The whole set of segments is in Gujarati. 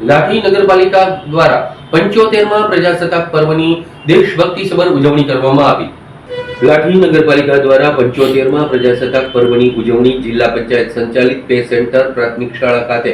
લાઠી નગરપાલિકા દ્વારા પંચોતેરમાં પ્રજાસત્તાક પર્વની દેશભક્તિસભર ઉજવણી કરવામાં આવી. લાઠી નગરપાલિકા દ્વારા પંચોતેરમાં પ્રજાસત્તાક પર્વની ઉજવણી જિલ્લા પંચાયત સંચાલિત પે સેન્ટર પ્રાથમિક શાળા ખાતે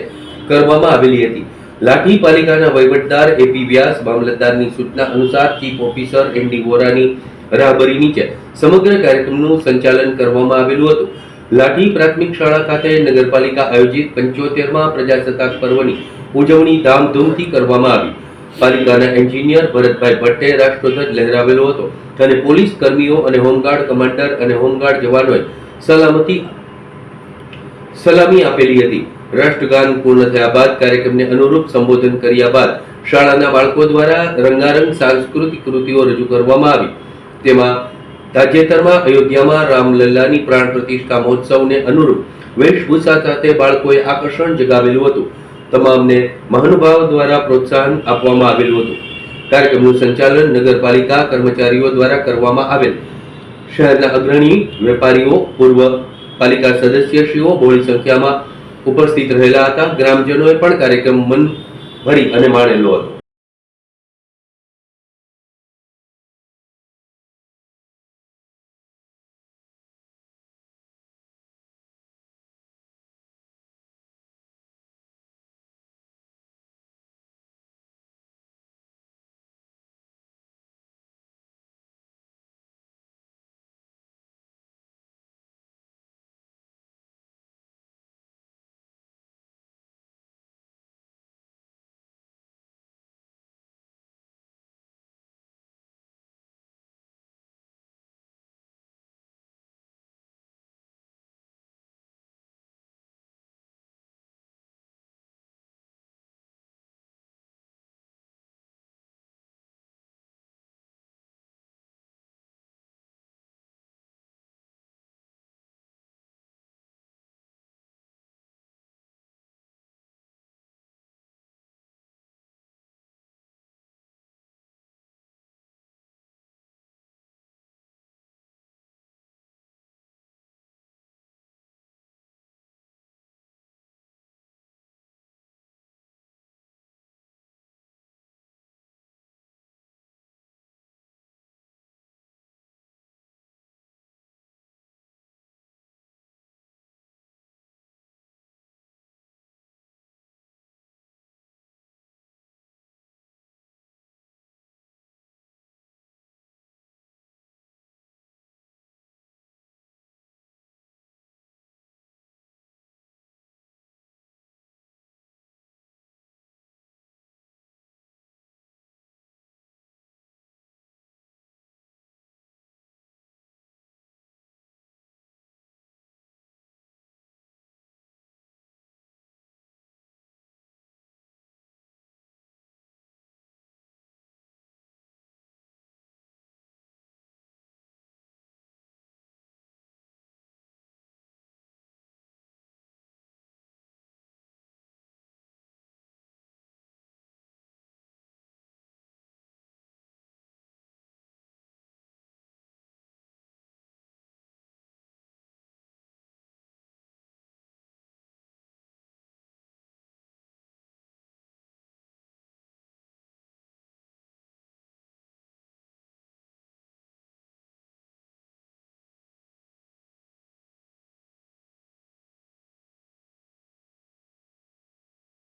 કરવામાં આવેલી હતી. લાઠી પાલિકાના વહીવટદાર એપી વ્યાસ મામલતદારની સૂચના અનુસાર ચીફ ઓફિસર એનડી વોરાની રાહબરી નીચે સમગ્ર કાર્યક્રમનું સંચાલન કરવામાં આવેલું હતું. લાઠી પ્રાથમિક શાળા ખાતે નગરપાલિકા આયોજિત પંચોતેરમાં પ્રજાસત્તાક પર્વની ઉજવણી ધામધૂમથી કરવામાં આવી. પાલિકાના એન્જિનિયર ભરતભાઈ ભટ્ટે રાષ્ટ્રધ્વજ લહેરાવેલો હતો અને પોલીસ કર્મીઓ અને હોમગાર્ડ કમાન્ડર અને હોમગાર્ડ જવાનોએ સલામતી સલામી આપેલી હતી. રાષ્ટ્રગાન પૂર્ણ થયા બાદ કાર્યક્રમને અનુરૂપ સંબોધન કર્યા બાદ શાળાના બાળકો દ્વારા રંગારંગ સાંસ્કૃતિક કૃતિઓ રજૂ કરવામાં આવી. તેમાં તાજેતરમાં અયોધ્યામાં રામલલ્લાની પ્રાણ પ્રતિષ્ઠા મહોત્સવને અનુરૂપ વેશભૂષા સાથે બાળકોએ આકર્ષણ જગાવેલું હતું. તમામને મહાનુભાવ દ્વારા પ્રોત્સાહન આપવામાં આવેલું હતું. કાર્યક્રમનું સંચાલન નગરપાલિકા કર્મચારીઓ દ્વારા કરવામાં આવેલ. શહેરના અગ્રણી વેપારીઓ, પૂર્વ પાલિકા સદસ્યશ્રીઓ બહોળી સંખ્યામાં ઉપસ્થિત રહેલા હતા. ગ્રામજનોએ પણ કાર્યક્રમ મન ભરી અને માણેલો હતો.